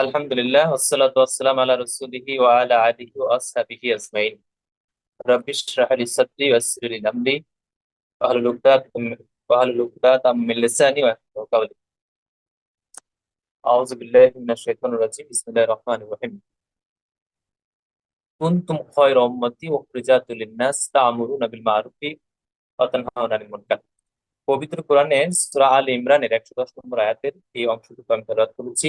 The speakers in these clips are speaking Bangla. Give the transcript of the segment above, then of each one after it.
আলহামদুলিল্লাহ, ওয়াসসালাতু ওয়াসসালামু আলা রাসূলিহি ওয়া আলা আলিহি ওয়া আসহাবিহি আজমাইন। রাব্বি ইশরাহ লি সাদরি ওয়াসসির লি আমরি। ওয়াহলুল উকদাতাম ওয়াহলুল উকদাতাম মিন লিসানি ওয়াফকাহু কওলি আউযু বিল্লাহি মিনাশ শাইতানির রাজিম, বিসমিল্লাহির রহমানির রহিম। কুনতুম খায়রা উম্মতি উখরিজাত লিন-নাস তা'মুরুনা বিল মা'রুফি ওয়া পবিত্র কোরআনের সূরা আল ইমরানের 110 নম্বর আয়াতের এই অংশটুকু আমি তেলাওয়াত করেছি।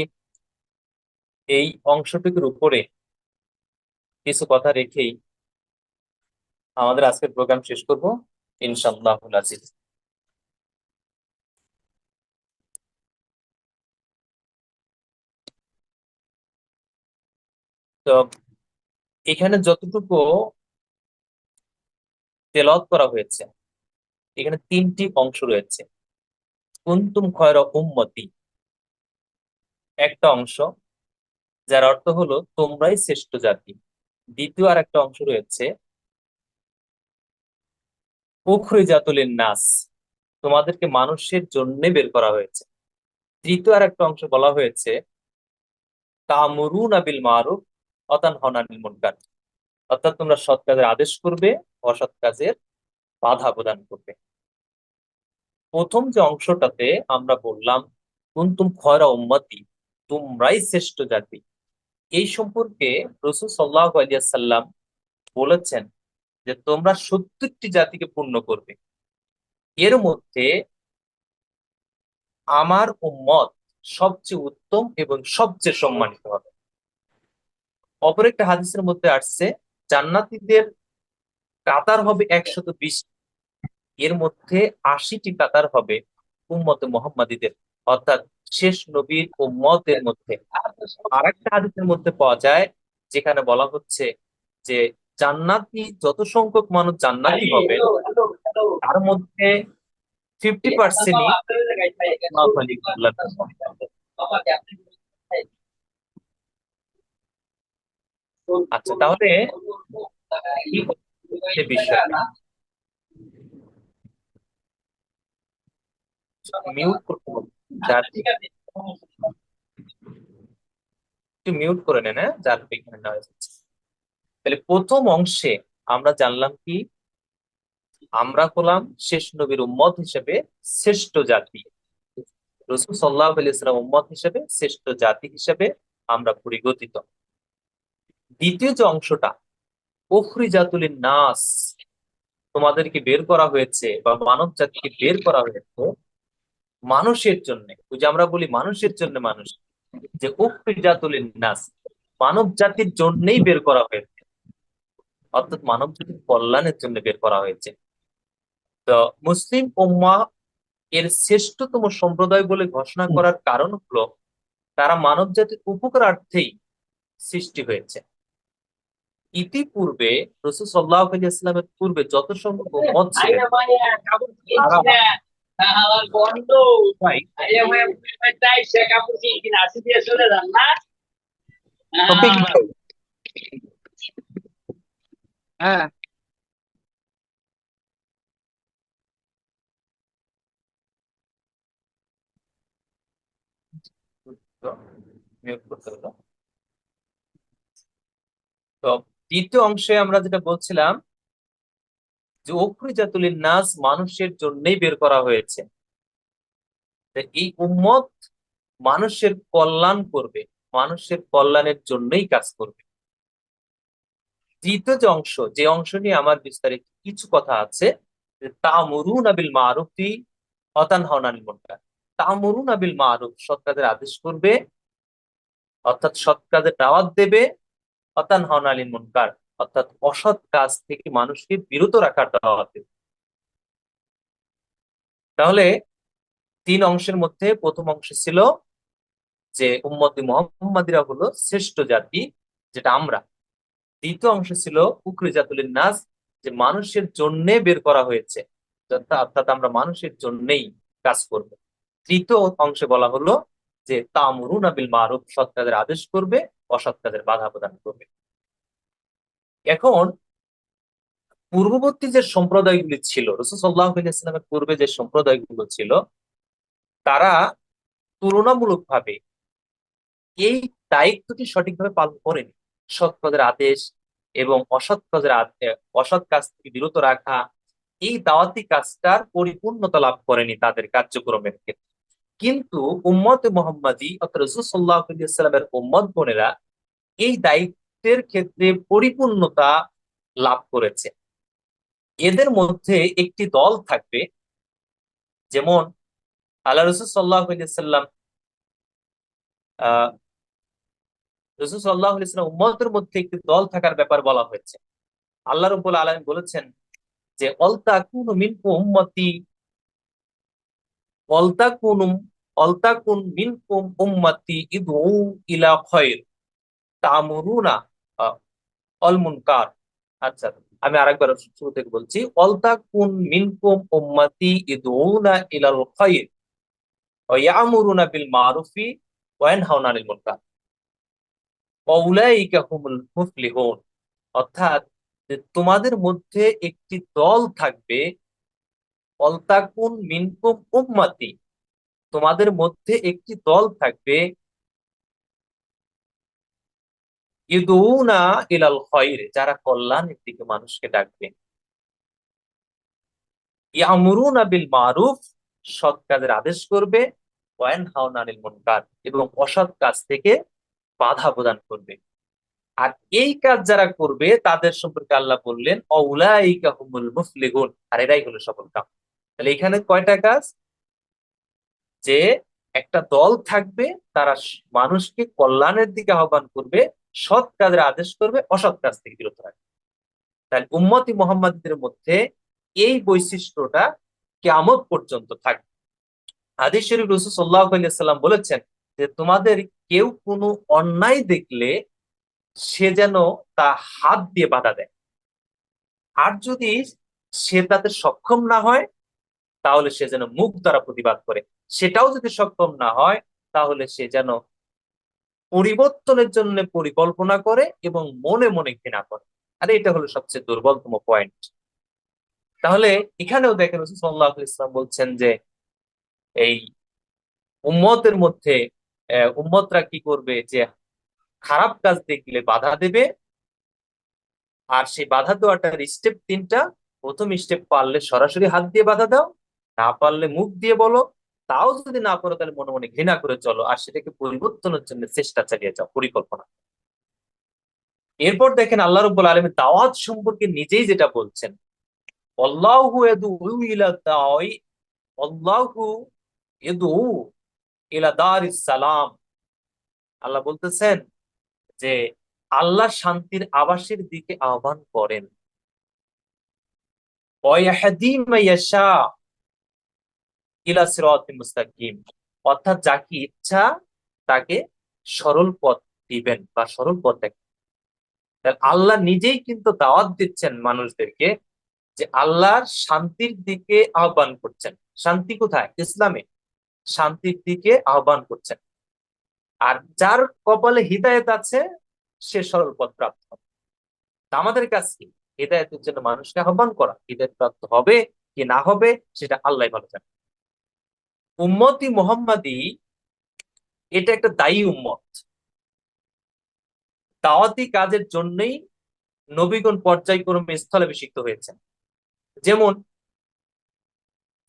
এই অংশটুকুর উপরে কিছু কথা রেখেই আমাদের আজকের প্রোগ্রাম শেষ করব। ইনশাআল্লাহ আজিজ। তো এখানে যতটুকু তেলাওয়াত করা হয়েছে, এখানে তিনটি অংশ রয়েছে। কুনতুম খয়রা উম্মতি। একটা অংশ যার অর্থ হলো তোমরাই শ্রেষ্ঠ জাতি। দ্বিতীয় আর একটা অংশ রয়েছে, উখরিজাতুলিন নাস। তোমাদেরকে মানুষের জন্য বের করা হয়েছে। তৃতীয় আর একটা অংশ বলা হয়েছে, তামুরুনা বিল মারুফ অতানহাউনা আনিল মুনকার। অর্থাৎ তোমরা সৎ কাজের আদেশ করবে, অসৎ কাজের বাধা প্রদান করবে। প্রথম যে অংশটাতে আমরা বললাম, কুনতুম খয়রা উম্মতি, তোমরাই শ্রেষ্ঠ জাতি। এই সম্পর্কে রসুল সাল্লাহ আলিয়াল্লাম বলেছেন যে তোমরা সত্তরটি জাতিকে পূর্ণ করবে। এর মধ্যে আমার উম্মত সবচেয়ে উত্তম এবং সবচেয়ে সম্মানিত হবে। অপর একটা হাদিসের মধ্যে আসছে, জান্নাতীদের কাতার হবে একশত বিশ এর মধ্যে আশিটি কাতার হবে উম্মতে মোহাম্মদীদের। অর্থাৎ শেষ নবীর উম্মতের মধ্যে আর একটা হাদিসের মধ্যে পাওয়া যায় যেখানে বলা হচ্ছে যে জান্নাতি যত সংখ্যক মানুষ জান্নাতি হবে তার মধ্যে ফিফটি পার্সেন্টই আচ্ছা তাহলে বিষয় মিউট করতে মিউট করে নেন হ্যাঁ? যার এখানে নয়েজ তাহলে প্রথম অংশে আমরা জানলাম কি? আমরা হলাম শেষ নবীর উম্মত হিসেবে শ্রেষ্ঠ জাতি। রসুল সাল্লাহ আলিয়াল্লাম উম্মত হিসেবে শ্রেষ্ঠ জাতি হিসেবে আমরা পরিগঠিত দ্বিতীয় যে অংশটা ওখরি জাতুলিন নাস তোমাদেরকে বের করা হয়েছে বা মানব জাতিকে বের করা হয়েছে মানুষের জন্য যে আমরা বলি মানুষের জন্য মানুষ, যে জাতুলিন নাস, মানব জাতির জন্যই বের করা হয়েছে। অর্থাৎ মানব জাতির কল্যাণের জন্য বের করা হয়েছে। তো মুসলিম উম্মা এর শ্রেষ্ঠতম সম্প্রদায় বলে ঘোষণা করার কারণ হলো, তারা মানব জাতির উপকারার্থেই সৃষ্টি হয়েছে। ইতিপূর্বে রসুল সাল্লাহ ইসলামের পূর্বে যত সম্ভব উম্মত ছিলেন হ্যাঁ তো দ্বিতীয় অংশে আমরা যেটা বলছিলাম যে অক্রিজাতুলিন নাস মানুষের জন্যই বের করা হয়েছে। এই উম্মত মানুষের কল্যাণ করবে, মানুষের কল্যাণের জন্যই কাজ করবে। তৃতীয় যে অংশ যে অংশ নিয়ে আমার বিস্তারিত কিছু কথা আছে তা মরুন আবিল মারুফি অতান হনানিল মুনকার তা মরুন আবিল মারুফ সৎ কাজের আদেশ করবে, অর্থাৎ সৎ কাজের দাওয়াত দেবে অতান হনালিন মুনকার। অর্থাৎ অসৎ কাজ থেকে মানুষকে বিরত রাখার দাওয়াত তাহলে তিন অংশের মধ্যে প্রথম অংশ ছিল যে উম্মতি মোহাম্মদিরা হলো শ্রেষ্ঠ জাতি, যেটা আমরা। দ্বিতীয় অংশ ছিল উকরিজাতুলিন নাস, যে মানুষের জন্য বের করা হয়েছে অর্থাৎ আমরা মানুষের জন্যই কাজ করব। তৃতীয় অংশে বলা হলো যে তামরুন আবিল মারুফ, সৎ আদেশ করবে, অসৎ বাধা প্রদান করবে। এখন পূর্ববর্তী যে সম্প্রদায়গুলি ছিল রসুল সাল্লাহ ইসলামের পূর্বে যে সম্প্রদায়গুলো ছিল, তারা তুলনামূলকভাবে এই দায়িত্বটি সঠিকভাবে পালন করেনি। সৎ কাজের আদেশ এবং অসৎ কাজের অসৎ কাজ থেকে বিরত রাখা, এই দাওয়াতি কাজটার পরিপূর্ণতা লাভ করেনি তাদের কার্যক্রমের ক্ষেত্রে। কিন্তু উম্মত মোহাম্মদী অর্থাৎ রসুল সাল্লাহ সাল্লামের উম্মত বোনেরা এই দায়িত্বের ক্ষেত্রে পরিপূর্ণতা লাভ করেছে। এদের মধ্যে একটি দল থাকবে, যেমন আল্লাহ রসুল সাল্লাহ সাল্লাম আহ রসুল সাল্লাহ সাল্লাম উম্মতের মধ্যে একটি দল থাকার ব্যাপার বলা হয়েছে। আল্লাহ রব্বুল আলম বলেছেন যে অলতা কুন মিনকু উম্মতি অলতা কুন অলতা কুন মিনকুম উম্মতি ইদউ ইলা খয়র তামুরুনা অল মুনকার আচ্ছা আমি আরেকবার শুরু থেকে বলছি। অলতা কুন মিনকুম উম্মতি ইদউনা ইলাল খয়র ওয়া ইয়ামুরুনা বিল মারুফি ওয়া ইয়ানহাউনা আনিল মুনকার। অউলাইকা হুমুল মুফলিহুন। অর্থাৎ তোমাদের মধ্যে একটি দল থাকবে অলতাকুন মিনকুম উম্মাতি, তোমাদের মধ্যে একটি দল থাকবে ইদুনা ইলাল খয়রে যারা কল্যাণের দিকে মানুষকে ডাকবে। ইয়ামুরুনা বিল মারুফ, সৎ কাজের আদেশ করবে। এবং অসৎ কাজ থেকে বাধা প্রদান করবে। আর এই কাজ যারা করবে, তাদের সম্পর্কে আল্লাহ বললেন, অউলাইকা আর এরাই হলো সফল কাম। তাহলে এখানে কয়টা কাজ? যে একটা দল থাকবে, তারা মানুষকে কল্যাণের দিকে আহ্বান করবে সৎ কাজের আদেশ করবে, অসৎ কাজ থেকে বিরত রাখবে তাহলে উম্মতি মোহাম্মদদের মধ্যে এই বৈশিষ্ট্যটা কেমন পর্যন্ত থাকবে। হাদিস শরীফ রসুল সাল্লাহ সাল্লাম বলেছেন যে, তোমাদের কেউ কোনো অন্যায় দেখলে সে যেন তা হাত দিয়ে বাধা দেয়। আর যদি সে তাতে সক্ষম না হয়, তাহলে সে যেন মুখ দ্বারা প্রতিবাদ করে। সেটাও যদি সক্ষম না হয়, তাহলে সে যেন পরিবর্তনের জন্য পরিকল্পনা করে এবং মনে মনে ঘৃণা করে। আর, এটা হলো সবচেয়ে দুর্বলতম পয়েন্ট তাহলে এখানেও দেখেন সাল্লাহ ইসলাম বলছেন যে, এই উম্মতের মধ্যে উম্মতরা কি করবে? যে খারাপ কাজ দেখলে বাধা দেবে আর সেই বাধা দেওয়াটার স্টেপ তিনটা। প্রথম স্টেপ পারলে সরাসরি হাত দিয়ে বাধা দাও, না পারলে মুখ দিয়ে বলো তাও যদি না করো, তাহলে মনে মনে ঘৃণা করে চলো আর সেটাকে পরিবর্তনের জন্য চেষ্টা চালিয়ে যাও, পরিকল্পনা। এরপর দেখেন আল্লাহ রব্বুল আলমী দাওয়াত সম্পর্কে নিজেই যেটা বলছেন অল্লাহু এদু ইলা দাওয়াই অল্লাহু এদু ইলা দার সালাম। আল্লাহ বলতেছেন যে, আল্লাহ শান্তির আবাসের দিকে আহ্বান করেন। অর্থাৎ যাকে ইচ্ছা তাকে সরল পথ দিবেন বা সরল পথ দেখেন আল্লাহ নিজেই কিন্তু দাওয়াত দিচ্ছেন মানুষদেরকে যে আল্লাহর শান্তির দিকে আহ্বান করছেন। শান্তি কোথায়? ইসলামে। শান্তির দিকে আহ্বান করছেন। আর যার কপালে হৃদায়ত আছে, সে সরল পথ প্রাপ্ত হবে। আমাদের কাছে হৃদায়তের জন্য মানুষকে আহ্বান করা। হৃদায়ত প্রাপ্ত হবে কি না হবে, সেটা আল্লাহ ভালো জানে। উম্মতি মোহাম্মদী, এটা একটা দায়ী উম্মত। দাওয়াতি কাজের জন্যই নবীগণ পর্যায়ক্রমে স্থলাভিষিক্ত হয়েছেন। যেমন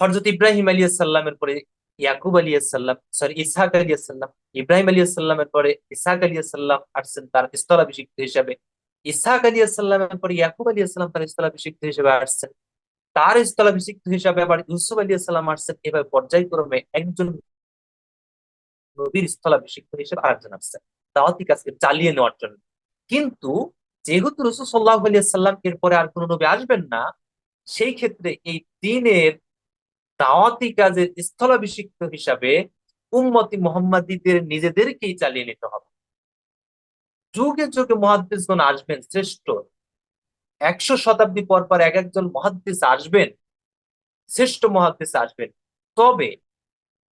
হরজত ইব্রাহিম আলিয়া সাল্লামের পরে ইয়াকুব আলী সাল্লাম সরি ইসাহাক আলী সাল্লাম ইব্রাহিম আলী সাল্লামের পরে ইসাহাক আলী সাল্লাম আসছেন তার স্থলাভিষিক্ত হিসাবে। ইসাহাক আলী সাল্লামের পরে ইয়াকুব আলী সাল্লাম তার স্থলাভিষিক্ত হিসেবে আসছেন। তার স্থলাভিষিক্ত হিসাবে আবার ইউসুফ আলী সাল্লাম আসছেন এভাবে পর্যায়ক্রমে একজন নবীর স্থলাভিষিক্ত হিসেবে আরেকজন আসছেন দাওয়াতি কাজকে চালিয়ে নেওয়ার জন্য। কিন্তু যেহেতু রসুল সাল্লাহ আলিয়া সাল্লাম এরপরে আর কোন নবী আসবেন না, সেই ক্ষেত্রে এই দিনের দাওয়াতি কাজের স্থলাভিষিক্ত হিসাবে উম্মতি মোহাম্মদীদের নিজেদেরকেই চালিয়ে নিতে হবে। যুগে যুগে মহাদ্দেশগণ আসবেন শ্রেষ্ঠ। একশো শতাব্দী পর পর এক একজন মহাদ্দেশ আসবেন, শ্রেষ্ঠ মহাদ্দেশ আসবেন। তবে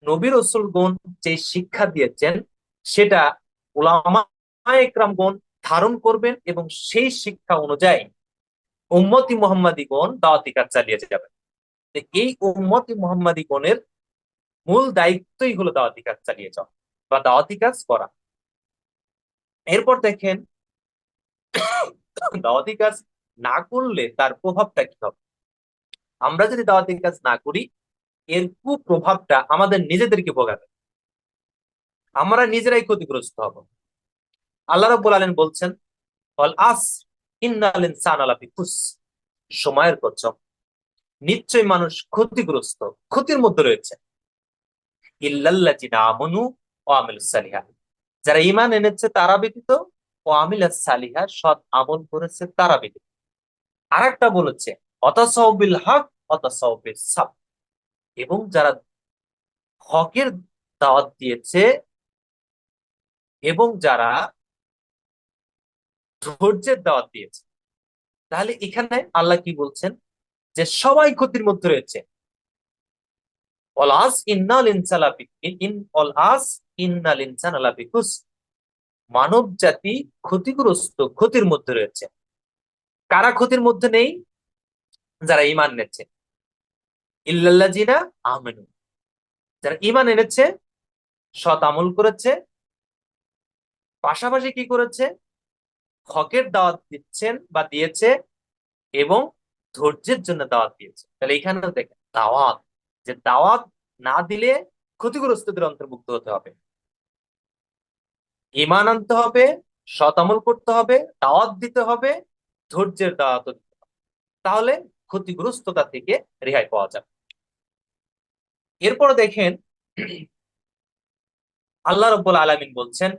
নবীর রসুলগণ যে শিক্ষা দিয়েছেন, সেটা ওলামা একরামগণ ধারণ করবেন এবং সেই শিক্ষা অনুযায়ী উম্মতি মোহাম্মদীগণ দাওয়াতি কাজ চালিয়ে যাবেন। এই উম্মতি মোহাম্মদী গণের মূল দায়িত্বই হলো দাওয়াতি কাজ চালিয়ে যাওয়া বা দাওয়াতি কাজ করা। এরপর দেখেন, দাওয়াতি কাজ না করলে তার প্রভাবটা কি হবে? আমরা যদি দাওয়াতি কাজ না করি, এর কুপ্রভাবটা আমাদের নিজেদেরকে ভোগাবে। আমরা নিজেরাই ক্ষতিগ্রস্ত হব। আল্লাহ রাব্বুল আলামিন বলছেন অল আস ইন্নাল ইনসানা লাফি খুস সময়ের কসম নিশ্চয় মানুষ ক্ষতিগ্রস্ত, ক্ষতির মধ্যে রয়েছে। ইল্লাল্লাযিনা আমানু ওয়া আমিলুস সালিহাত যারা ঈমান এনেছে তারা ব্যতীত ও আমিলাস সালিহা, সৎ আমল করেছে তারা ব্যতীত। আরেকটা বলেছে অতাসাউবিল হক অতাসাউবিল সাব। এবং যারা হকের দাওয়াত দিয়েছে এবং যারা ধৈর্যের দাওয়াত দিয়েছে, তাহলে এখানে আল্লাহ কি বলছেন? যে সবাই ক্ষতির মধ্যে রয়েছে। মানব জাতি ক্ষতিগ্রস্ত ক্ষতির মধ্যে রয়েছে। কারা ক্ষতির মধ্যে নেই, যারা ইমান এনেছে। ইল্লাল্লাজিনা আমেনু, যারা ইমান এনেছে, সৎ আমল করেছে, পাশাপাশি কি করেছে? হকের দাওয়াত দিচ্ছেন বা দিয়েছে এবং ধৈর্যের জন্য দাওয়াত দিয়েছে। তাহলে এখানে দেখেন, দাওয়াত, যে দাওয়াত না দিলে ক্ষতিগ্রস্তদের অন্তর্ভুক্ত হতে হবে। ইমান আনতে হবে, সৎ আমল করতে হবে, দাওয়াত দিতে হবে ধৈর্যের দাওয়াত দিতে হবে তাহলে ক্ষতিগ্রস্ততা থেকে রেহাই পাওয়া যাবে। এরপরে দেখেন, আল্লাহ রব্বুল আলামিন বলছেন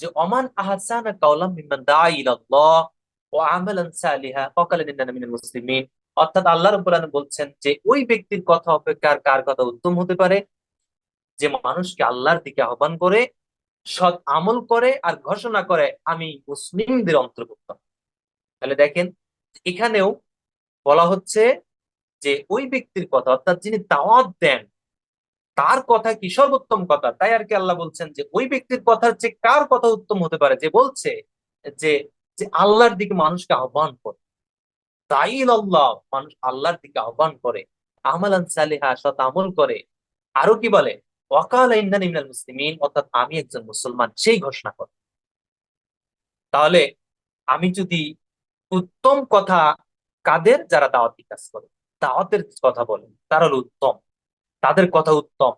যে অমান আহসানা ইলাল্লাহ ওয়া আমালান সালিহা মিনাল মুসলিমিন। অর্থাৎ আল্লাহ রাব্বুল আলামিন বলছেন যে, ওই ব্যক্তির কথা অপেক্ষা কার কথা উত্তম হতে পারে? যে মানুষকে আল্লাহর দিকে আহ্বান করে, সৎ আমল করে আর ঘোষণা করে, আমি মুসলিমদের অন্তর্ভুক্ত। তাহলে দেখেন, এখানেও বলা হচ্ছে যে ওই ব্যক্তির কথা, অর্থাৎ যিনি দাওয়াত দেন, তার কথা কি সর্বোত্তম কথা? তাই আর কি আল্লাহ বলছেন যে ওই ব্যক্তির কথার চেয়ে কার কথা উত্তম হতে পারে? যে বলছে যে যে আল্লাহর দিকে মানুষকে আহ্বান করে। তাই আল্লাহ মানুষ আল্লাহর দিকে আহ্বান করে, আমালান সালিহা, সৎ আমল করে। আরও কি বলে? ওয়াকাল ইন্দান ইমিনাল মুসলিমিন, অর্থাৎ আমি একজন মুসলমান, সেই ঘোষণা করে। তাহলে আমি যদি উত্তম কথা কাদের যারা দাওয়াতি কাজ করে? দাওয়াতের কথা বলেন, তারা হলো উত্তম। তাদের কথা উত্তম।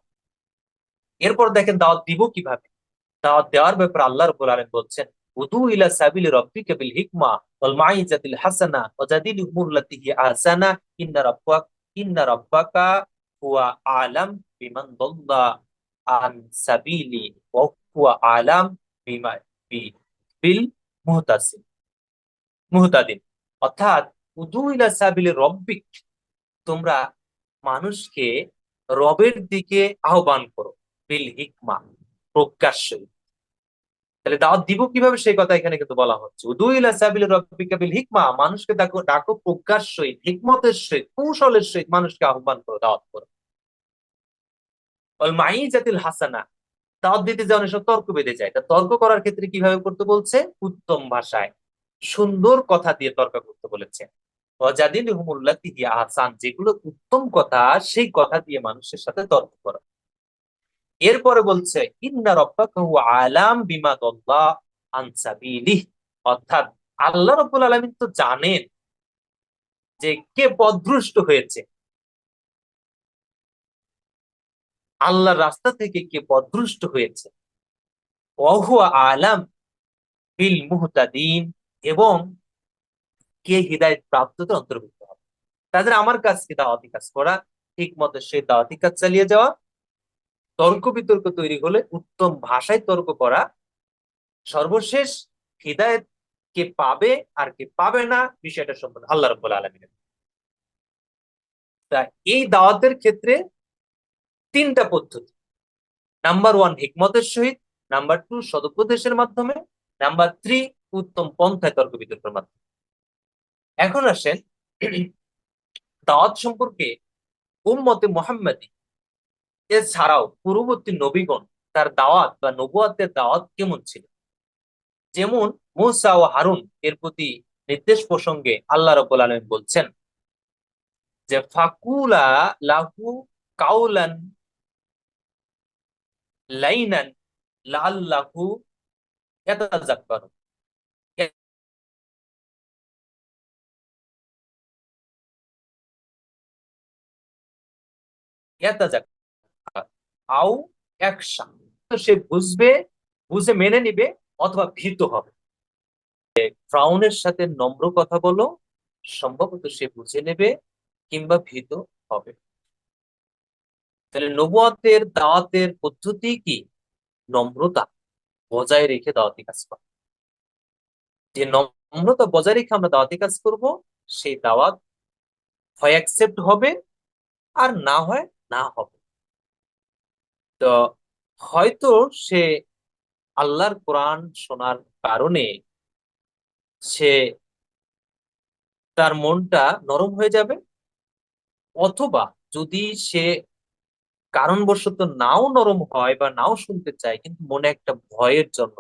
এরপর দেখেন দাওয়াত দিব কীভাবে? দাওয়াত দেওয়ার ব্যাপারে আল্লাহ রবুল আলম বলছেন, উদু ইলা সাবিলি রব্বিকা বিল হিকমা ওয়াল মাইজাতিল হাসানা ওয়া জাদিলহুম লাতি হি আহসানা। ইন্না রাব্বাক, ইন্না রাব্বাকা হুয়া আলাম বিমান দাল্লা আন সাবিলি ওয়া হুয়া আলাম বিমা বিল মুহতাসিম। মুহতাদিন। অর্থাৎ উদু ইলা সাবিলি রব্বিক, তোমরা মানুষকে রবের দিকে আহ্বান করো, বিল হিকমা প্রকাশ্যই তাহলে দাওয়াত দিব কীভাবে? সেই কথা এখানে কিন্তু বলা হচ্ছে। উদুইলা সাবিল রব্বিকা বিল হিকমা, মানুষকে ডাকো ডাকো প্রকাশ্যই, হিকমতের সহিত, কৌশলের সহিত মানুষকে আহ্বান করো, দাওয়াত করো। মাই জাতিল হাসানা, দাওয়াত দিতে যে অনেক তর্ক বেঁধে যায়। তা তর্ক করার ক্ষেত্রে কীভাবে করতে বলছে? উত্তম ভাষায়। সুন্দর কথা দিয়ে তর্ক করতে বলেছে। অজাদিল হুমুল্লাতি আহসান, যেগুলো উত্তম কথা, সেই কথা দিয়ে মানুষের সাথে তর্ক করা। এরপরে বলছে, ইন্না আলাম বিমা অর্থাৎ আল্লাহ রব্বুল আলামিন তো জানেন যে কে পদভ্রষ্ট হয়েছে। আল্লাহর রাস্তা থেকে কে পদভ্রষ্ট হয়েছে। ওহুয়া আলাম বিল মুহতাদিন। এবং কে হৃদায়ত প্রাপ্তদের অন্তর্ভুক্ত হবে। তাদের আমার কাজকে দাওয়াতি কাজ করা ঠিক মতো সেই দাওয়াতি কাজ চালিয়ে যাওয়া, তর্ক বিতর্ক তৈরি হলে উত্তম ভাষায় তর্ক করা, সর্বশেষ হৃদায়ত কে পাবে আর কে পাবে না বিষয়টা সম্পর্কে আল্লাহ রব্বুল আলমিনের তা এই দাওয়াতের ক্ষেত্রে তিনটা পদ্ধতি। নাম্বার ওয়ান, হিকমতের সহিত। নাম্বার টু সদুপদেশের মাধ্যমে। নাম্বার থ্রি উত্তম পন্থায় তর্ক বিতর্কের মাধ্যমে। এখন আসেন দাওয়াত সম্পর্কে উম্মতে মোহাম্মদী এছাড়াও পূর্ববর্তী নবীগণ তার দাওয়াত বা নবুয়াতের দাওয়াত কেমন ছিল? যেমন মুসা ও হারুন এর প্রতি নির্দেশ প্রসঙ্গে আল্লাহ রব আলম বলছেন যে, ফাকুলা লাহু কাউলান লাইনান লাল্লাহু এত জাক একশা সে বুঝবে, বুঝে মেনে নিবে অথবা ভীত হবে। ফ্রাউনের সাথে নম্র কথা বলো, সম্ভবত সে বুঝে নেবে কিংবা ভীত হবে। তাহলে নবুয়াতের দাওয়াতের পদ্ধতি কি? নম্রতা বজায় রেখে দাওয়াতি কাজ করা। যে নম্রতা বজায় রেখে আমরা দাওয়াতি কাজ করব, সেই দাওয়াত হয় অ্যাকসেপ্ট হবে, আর না হয় না হবে। তো হয়তো সে আল্লাহর কোরআন শোনার কারণে সে তার মনটা নরম হয়ে যাবে, অথবা যদি সে কারণবশত নাও নরম হয় বা নাও শুনতে চায়, কিন্তু মনে একটা ভয়ের জন্ম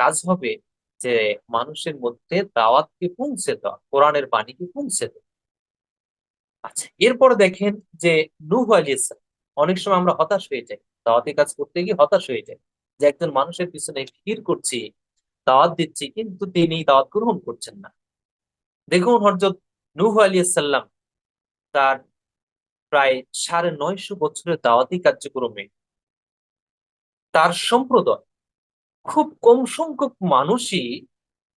কাজ হবে যে মানুষের মধ্যে দাওয়াতকে পৌঁছে দেওয়া, কোরআনের বাণীকে পৌঁছে দেওয়া। আচ্ছা এরপর দেখেন যে নূহ আলাইহিস অনেক সময় আমরা হতাশ হয়ে যাই। দাওয়াতি কাজ করতে গিয়ে হতাশ হয়ে যাই যে একজন মানুষের পিছনে ভিড় করছি, দাওয়াত দিচ্ছি কিন্তু তিনি দাওয়াত গ্রহণ করছেন না। দেখুন হরজত নূহ আলাইহিস সালাম তার প্রায় সাড়ে নয়শো বছরের দাওয়াতি কার্যক্রমে তার সম্প্রদায় খুব কম সংখ্যক মানুষই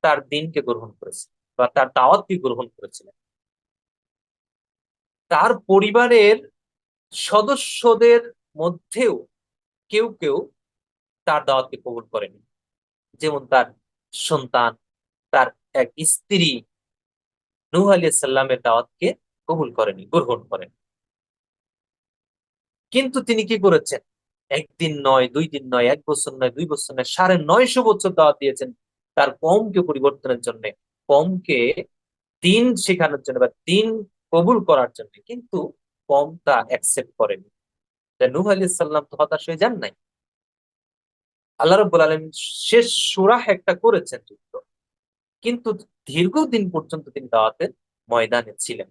তার দিনকে গ্রহণ করেছে বা তার দাওয়াতকে গ্রহণ করেছিলেন। তার পরিবারের সদস্যদের মধ্যেও কেউ কেউ তার দাওয়াতকে কবুল করেনি। যেমন তার সন্তান, তার এক স্ত্রী নুহ আলিয়া সাল্লামের দাওয়াতকে কবুল করেনি, গ্রহণ করেন। কিন্তু তিনি কি করেছেন? একদিন নয়, দুই দিন নয়, এক বছর নয়, দুই বছর নয়, সাড়ে নয়শো বছর দাওয়াত দিয়েছেন তার কমকে পরিবর্তনের জন্য। কমকে দিন শেখানোর জন্য বা দিন কবুল করার জন্য কিন্তু কম তা অ্যাকসেপ্ট করেনি নূহ আলী সাল্লাম তো হতাশ হয়ে যান নাই? আল্লাহ রব্বুল আলম শেষ সুরাহ একটা করেছেন যুদ্ধ। কিন্তু দীর্ঘদিন পর্যন্ত তিনি দাওয়াতের ময়দানে ছিলেন।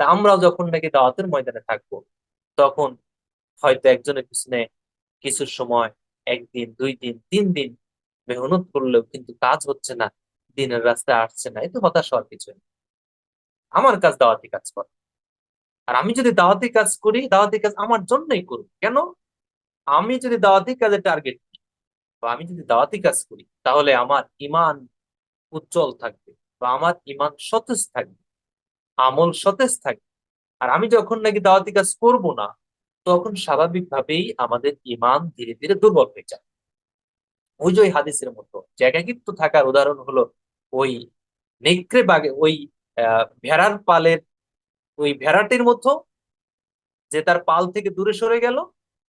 তা আমরাও যখন নাকি দাওয়াতের ময়দানে থাকব, তখন হয়তো একজনের পিছনে কিছু সময়, একদিন, দুই দিন, তিন দিন মেহনত করলেও কিন্তু কাজ হচ্ছে না, দিনের রাস্তায় আসছে না এতে হতাশ হওয়ার কিছু আমার কাজ দাওয়াতি কাজ কর। আর আমি যদি দাওয়াতি কাজ করি, দাওয়াতি কাজ আমার জন্যই করব কেন? আমি যদি দাওয়াতি কাজে টার্গেট বা আমি যদি দাওয়াতি কাজ করি, তাহলে আমার ইমান উজ্জ্বল থাকবে বা আমার ইমান সতেজ থাকবে, আমল সতেজ থাকবে। আর আমি যখন নাকি দাওয়াতি কাজ করব না, তখন স্বাভাবিকভাবেই আমাদের ইমান ধীরে ধীরে দুর্বল হয়ে যায়। ওই যে হাদিসের মতো একাকিত্ব থাকার উদাহরণ হলো ওই নেকড়ে বাগে ওই ভেড়ার পালের ওই ভেড়াটির মতো যে তার পাল থেকে দূরে সরে গেল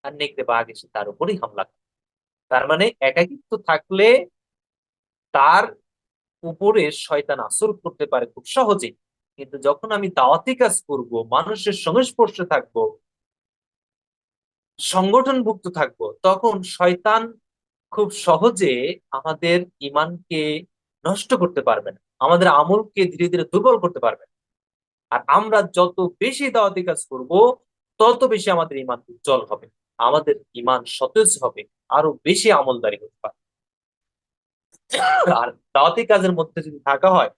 আর নেকড়ে বাঘ এসে তার উপরই হামলা করে। তার মানে একাকিত্ব থাকলে তার উপরে শয়তান আসর করতে পারে খুব সহজেই। কিন্তু যখন আমি দাওয়াতি কাজ করব, মানুষের সংস্পর্শে থাকব, সংগঠনভুক্ত থাকব, তখন শয়তান খুব সহজে আমাদের ইমানকে নষ্ট করতে পারবে না। আমাদের আমলকে ধীরে ধীরে দুর্বল করতে পারবে। আর আমরা যত বেশি দাওয়াতি কাজ করব, তত বেশি আমাদের ইমান উজ্জ্বল হবে। আমাদের ইমান সতেজ হবে, আরও বেশি আমলদারি হতে পারে আর দাওয়াতি কাজের মধ্যে যদি থাকা হয়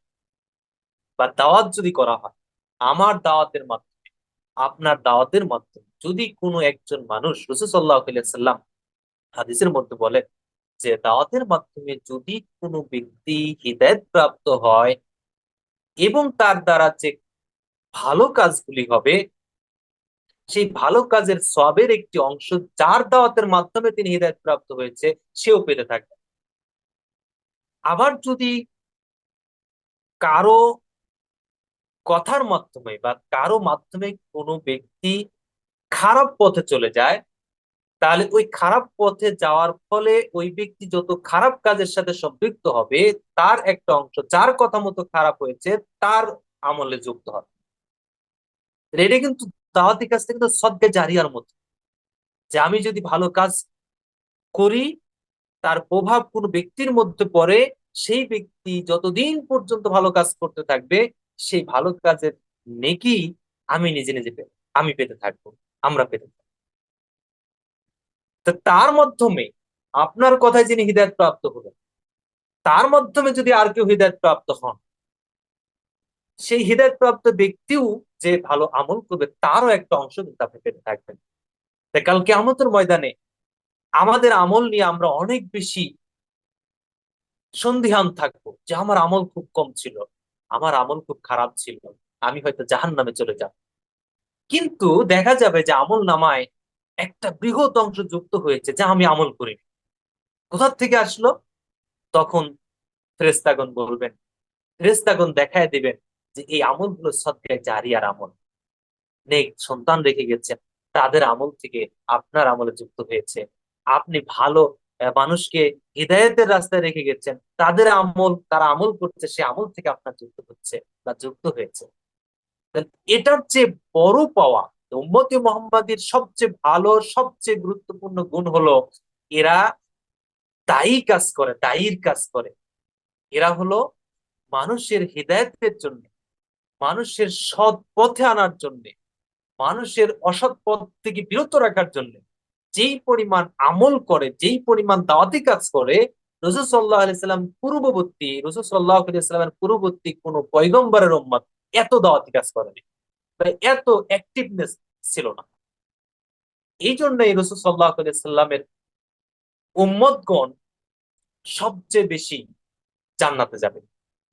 বা দাওয়াত যদি করা হয়, আমার দাওয়াতের মাধ্যমে, আপনার দাওয়াতের মাধ্যমে যদি কোনো একজন মানুষ রসুসাল্লাহ সাল্লাম হাদিসের মধ্যে বলে যে দাওয়াতের মাধ্যমে যদি কোনো ব্যক্তি হৃদায়ত প্রাপ্ত হয় এবং তার দ্বারা যে ভালো কাজগুলি হবে, সেই ভালো কাজের সবের একটি অংশ যার দাওয়াতের মাধ্যমে তিনি হৃদায়ত প্রাপ্ত হয়েছে, সেও পেতে থাকে আবার যদি কারও কথার মাধ্যমে বা কারও মাধ্যমে কোনো ব্যক্তি খারাপ পথে চলে যায় তাহলে ওই খারাপ পথে যাওয়ার ফলে ওই ব্যক্তি যত খারাপ কাজের সাথে সম্পৃক্ত হবে, তার একটা অংশ, যার কথা মতো খারাপ হয়েছে, তার আমলে যুক্ত হবে। এটা কিন্তু দাওয়াতি কাজ থেকে তো সদ্গে জারিয়ার মতো। যে আমি যদি ভালো কাজ করি, তার প্রভাব কোন ব্যক্তির মধ্যে পড়ে, সেই ব্যক্তি যতদিন পর্যন্ত ভালো কাজ করতে থাকবে, সেই ভালো কাজের নেকি আমি নিজে নিজে আমি পেতে থাকব, আমরা পেতে থাকব। তার মাধ্যমে আপনার কথায় যিনি হৃদায়ত প্রাপ্ত হলেন তার মাধ্যমে যদি আর কেউ হৃদায়ত প্রাপ্ত হন, সেই হৃদায়ত প্রাপ্ত ব্যক্তিও যে ভালো আমল করবে, তারও একটা অংশ কিন্তু আপনি পেতে থাকবেন। কালকে আমাদের ময়দানে আমাদের আমল নিয়ে আমরা অনেক বেশি সন্দিহান থাকব যে আমার আমল খুব কম ছিল, আমার আমল খুব খারাপ ছিল, আমি হয়তো জাহান নামে চলে যাব। কিন্তু দেখা যাবে যে আমল নামায় একটা বৃহৎ অংশ যুক্ত হয়েছে যা আমি আমল করিনি। কোথা থেকে আসলো? তখন ফেরেস্তাগণ বলবেন ফেরেস্তাগণ দেখায় দিবেন যে এই আমলগুলো সৎকায় জারিয়ার আমল। নেক সন্তান রেখে গেছেন, তাদের আমল থেকে আপনার আমলে যুক্ত হয়েছে। আপনি ভালো মানুষকে হৃদায়তের রাস্তায় রেখে গেছেন, তাদের আমল, তারা আমল করছে, সে আমল থেকে আপনার যুক্ত হচ্ছে বা যুক্ত হয়েছে। এটার চেয়ে বড় পাওয়া উম্মতি মোহাম্মদের সবচেয়ে ভালো, সবচেয়ে গুরুত্বপূর্ণ গুণ হলো এরা দায়ী কাজ করে, দায়ীর কাজ করে। এরা হলো মানুষের হৃদায়তের জন্য, মানুষের সৎ পথে আনার জন্য, মানুষের অসৎ পথ থেকে বিরত রাখার জন্য। যেই পরিমাণ আমল করে, যেই পরিমাণ দাওয়াতি কাজ করে, রসুল সাল্লাহ আলাইসাল্লাম পূর্ববর্তী, রসুল সাল্লাহ আলাইসাল্লামের পূর্ববর্তী কোন পয়গম্বরের উম্মত এত দাওয়াতি কাজ করেনি বা এত অ্যাক্টিভনেস ছিল না। এই জন্যই রসুল সাল্লাহ আলাইসাল্লামের উম্মতগণ সবচেয়ে বেশি জান্নাতে যাবে।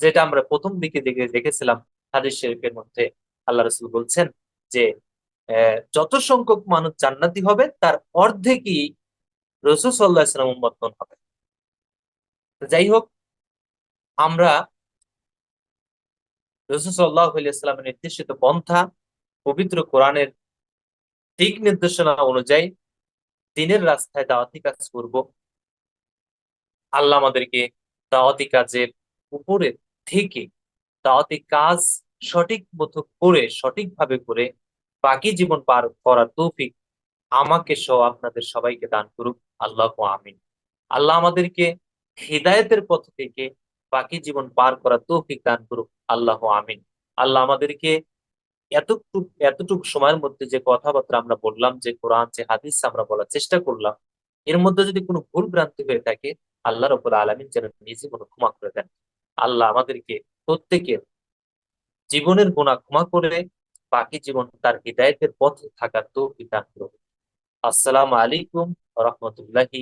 যেটা আমরা প্রথম দিকে দেখে, দেখেছিলাম হাদিস শরীফের মধ্যে আল্লাহ রসুল বলছেন যে যত সংখ্যক মানুষ জান্নাতি হবে, তার অর্ধেকই রসুল সাল্লাহ ইসলাম উম্মতগণ হবে। যাই হোক, আমরা রসুল ইসলামের নির্দেশিত পন্থা, পবিত্র কোরআনের দিক নির্দেশনা অনুযায়ী দিনের রাস্তায় দাওয়াতি কাজ করব। আল্লাহ আমাদেরকে দাওয়াতি কাজের উপরে থেকে দাওয়াতি কাজ সঠিক মতো করে, সঠিকভাবে করে বাকি জীবন পার করার তৌফিক আমাকে সহ আপনাদের সবাইকে দান করুক। আল্লাহ আমিন। আল্লাহ আমাদেরকে হৃদায়তের পথ থেকে বাকি জীবন পার করার তৌফিক দান করুক। আল্লাহ আমিন। আল্লাহ আমাদেরকে এতটুক এতটুক সময়ের মধ্যে যে কথাবার্তা আমরা বললাম, যে কোরআন, যে হাদিস আমরা বলার চেষ্টা করলাম, এর মধ্যে যদি কোনো ভুল ভ্রান্তি হয়ে থাকে, আল্লাহ রবুল আলমিন যেন নিজে কোনো ক্ষমা করে দেন। আল্লাহ আমাদেরকে প্রত্যেকের জীবনের গুণা ক্ষমা করে, বাকি জীবন তার হৃদায়তের পথে থাকার তো বিধান করুন আসসালামু আলাইকুম রহমতুল্লাহি